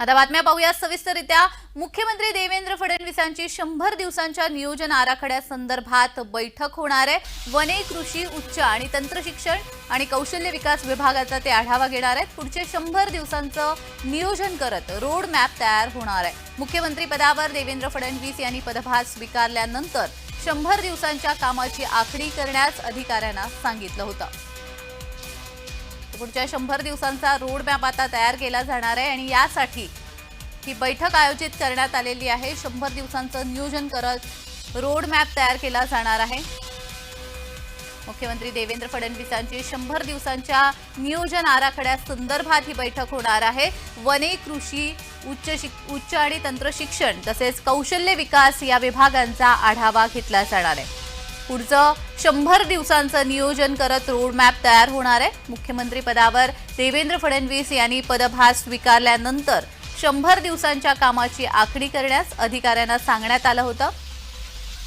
आता बातम्या पाहूया. सविस्तररित्या मुख्यमंत्री देवेंद्र फडणवीसांची शंभर दिवसांच्या नियोजन आराखड्यासंदर्भात बैठक होणार आहे. वने कृषी उच्च आणि तंत्रशिक्षण आणि कौशल्य विकास विभागाचा ते आढावा घेणार आहेत. पुढचे शंभर दिवसांचं नियोजन करत रोड मॅप तयार होणार आहे. मुख्यमंत्री पदावर देवेंद्र फडणवीस यांनी पदभार स्वीकारल्यानंतर शंभर दिवसांच्या कामाची आखणी करण्यास अधिकाऱ्यांना सांगितलं होतं. पुढच्या शंभर दिवसांचा रोड मॅप आता तयार केला जाणार आहे आणि यासाठी ही बैठक आयोजित करण्यात आलेली आहे. शंभर दिवसांचं नियोजन करत रोड मॅप तयार केला जाणार आहे. मुख्यमंत्री देवेंद्र फडणवीसांची शंभर दिवसांच्या नियोजन आराखड्यासंदर्भात ही बैठक होणार आहे. वने कृषी उच्च शिक उच्च आणि तंत्रशिक्षण तसेच कौशल्य विकास या विभागांचा आढावा घेतला जाणार आहे. पुढचं शंभर दिवसांचं नियोजन करत रोडमॅप तयार होणार आहे. मुख्यमंत्री पदावर देवेंद्र फडणवीस यांनी पदभार स्वीकारल्यानंतर शंभर दिवसांच्या कामाची आखणी करण्यास अधिकाऱ्यांना सांगण्यात आलं होतं.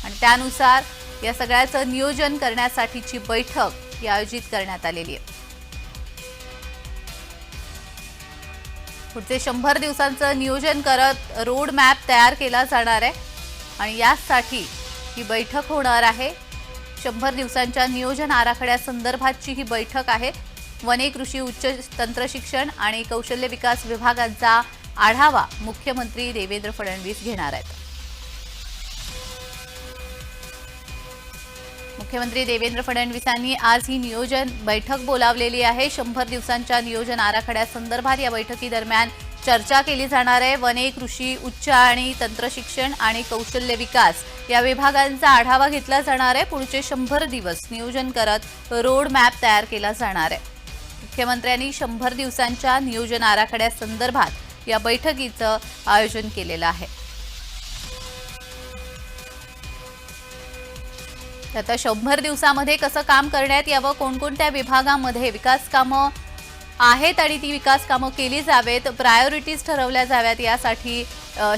आणि त्यानुसार या सगळ्याचं नियोजन करण्यासाठीची बैठक ही आयोजित करण्यात आलेली आहे. पुढचे शंभर दिवसांचं नियोजन करत रोड मॅप तयार केला जाणार आहे. आणि यासाठी ही बैठक होणार आहे. शंभर दिवसांच्या नियोजन आराखड्यासंदर्भातची ही बैठक आहे. वने कृषी उच्च तंत्रशिक्षण आणि कौशल्य विकास विभागांचा आढावा मुख्यमंत्री देवेंद्र फडणवीस घेणार आहेत. मुख्यमंत्री देवेंद्र फडणवीसांनी आज ही नियोजन बैठक बोलावलेली आहे. शंभर दिवसांच्या नियोजन आराखड्यासंदर्भात या बैठकीदरम्यान चर्चा केली जाणार आहे. वने कृषी उच्च आणि तंत्रशिक्षण आणि कौशल्य विकास या विभागांचा आढावा घेतला जाणार आहे. पुढचे शंभर दिवस नियोजन करत रोड मॅप तयार केला जाणार आहे. मुख्यमंत्र्यांनी शंभर दिवसांच्या नियोजन आराखड्यासंदर्भात या बैठकीचं आयोजन केलेलं आहे. आता शंभर दिवसामध्ये कसं काम करण्यात यावं? कोणकोणत्या विभागामध्ये विकास कामं आहेत आणि ती विकास कामं केली जावेत प्रायोरिटीज ठरवल्या जाव्यात यासाठी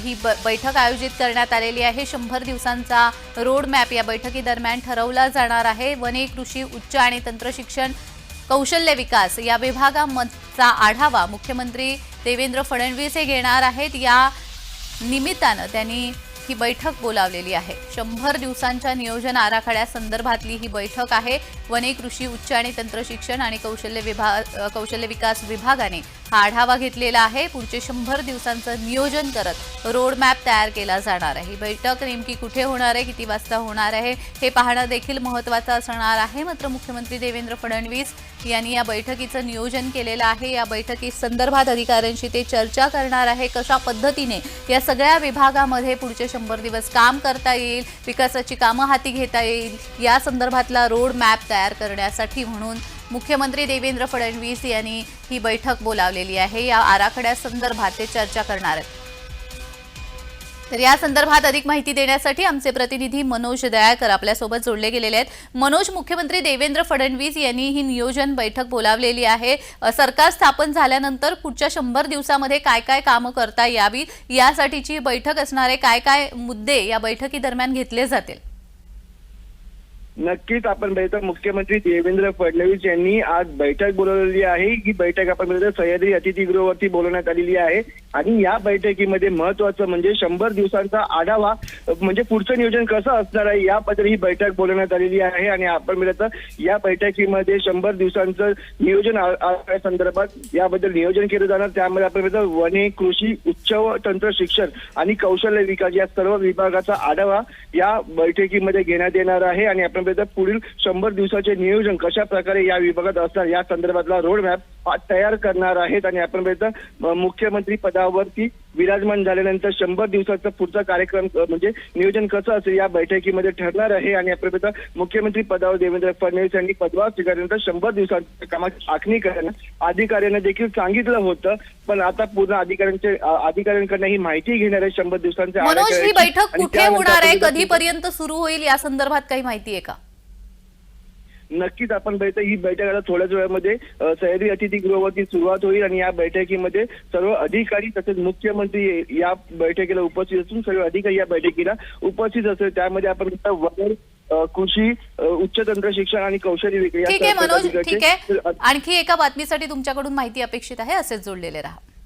ही ब बैठक आयोजित करण्यात आलेली आहे. शंभर दिवसांचा रोड मॅप या बैठकीदरम्यान ठरवला जाणार आहे. वने कृषी उच्च आणि तंत्रशिक्षण कौशल्य विकास या विभागाचा आढावा मुख्यमंत्री देवेंद्र फडणवीस हे घेणार आहेत. या निमित्तानं त्यांनी ही बैठक बोलावलेली आहे. शंभर दिवसांच्या नियोजन आराखड्यासंदर्भातली ही बैठक आहे. वने कृषी उच्च आणि तंत्रशिक्षण आणि कौशल्य विभाग कौशल्य विकास विभागाने हा आढावा घेतलेला आहे. पुढचे शंभर दिवसांचं नियोजन करत रोड मॅप तयार केला जाणार आहे. ही बैठक नेमकी कुठे होणार आहे? किती वाजता होणार आहे? हे पाहणं देखील महत्त्वाचं असणार आहे. मात्र मुख्यमंत्री देवेंद्र फडणवीस यांनी या बैठकीचं नियोजन केलेलं आहे. या बैठकी संदर्भात अधिकाऱ्यांशी ते चर्चा करणार आहे. कशा पद्धतीने या सगळ्या विभागामध्ये पुढचे शंभर दिवस काम करता येईल? विकासाची कामं हाती घेता येईल? या संदर्भातला रोड मॅप तयार करण्यासाठी म्हणून मुख्यमंत्री देवेंद्र फडणवीस यांनी ही बैठक बोलावलेली आहे. या आराखड्यासंदर्भात ते चर्चा करणार आहेत. तर या संदर्भात अधिक माहिती देण्यासाठी आमचे प्रतिनिधी मनोज दयाळकर आपल्यासोबत जोडले गेलेले आहेत. मनोज मुख्यमंत्री देवेंद्र फडणवीस यांनी ही नियोजन बैठक बोलावलेली आहे. सरकार स्थापन झाल्यानंतर पुढच्या शंभर दिवसामध्ये काय काय कामं करता यावी? यासाठीची बैठक असणारे काय काय मुद्दे या बैठकीदरम्यान घेतले जातील? नक्कीच आपण बघितलं मुख्यमंत्री देवेंद्र फडणवीस यांनी आज बैठक बोलवलेली आहे. ही बैठक आपण बघितलं सह्याद्री अतिथीगृहावरती बोलवण्यात आलेली आहे. आणि या बैठकीमध्ये महत्वाचं म्हणजे शंभर दिवसांचा आढावा म्हणजे पुढचं नियोजन कसं असणार आहे याबद्दल ही बैठक बोलवण्यात आलेली आहे. आणि आपण बघितलं या बैठकीमध्ये शंभर दिवसांचं नियोजन संदर्भात याबद्दल नियोजन केलं जाणार. त्यामध्ये आपण बघितलं वने कृषी उच्च व तंत्र शिक्षण आणि कौशल्य विकास या सर्व विभागाचा आढावा या बैठकीमध्ये घेण्यात येणार आहे. आणि आपण बघितलं पुढील शंभर दिवसाचे नियोजन कशा प्रकारे या विभागात असणार? या संदर्भातला रोड मॅप तयार करणार आहेत आणि आपण मुख्यमंत्री पदावरती विराजमान झाल्यानंतर शंभर दिवसाचा पुढचा कार्यक्रम म्हणजे नियोजन कसं असेल या बैठकीमध्ये ठरणार आहे. आणि बघितलं मुख्यमंत्री पदावर देवेंद्र फडणवीस यांनी पदभार स्वीकारल्यानंतर शंभर दिवसांच्या कामाची आखणी करणं अधिकाऱ्यांना देखील सांगितलं होतं. पण आता पूर्ण अधिकाऱ्यांचे अधिकाऱ्यांकडनं ही माहिती घेणार आहे शंभर दिवसांच्या ही. बैठक कुठे होणार आहे? कधीपर्यंत सुरू होईल या संदर्भात काही माहिती आहे का? नक्कीच आपण बघितलं ही बैठक आता थोड्याच वेळामध्ये सह्याद्री अतिथीगृहावरती सुरुवात होईल आणि या बैठकीमध्ये सर्व अधिकारी तसेच मुख्यमंत्री या बैठकीला उपस्थित असून सर्व अधिकारी या बैठकीला उपस्थित असेल. त्यामध्ये आपण अ, कृषी उच्च तंत्र शिक्षण आणि कौशल्य ठीक आहे मनोज पदाधिकाऱ्यांचे- ठीक आहे. आणखी एका बातमीसाठी तुमच्याकडून माहिती अपेक्षित आहे असेच जोडलेले राहा.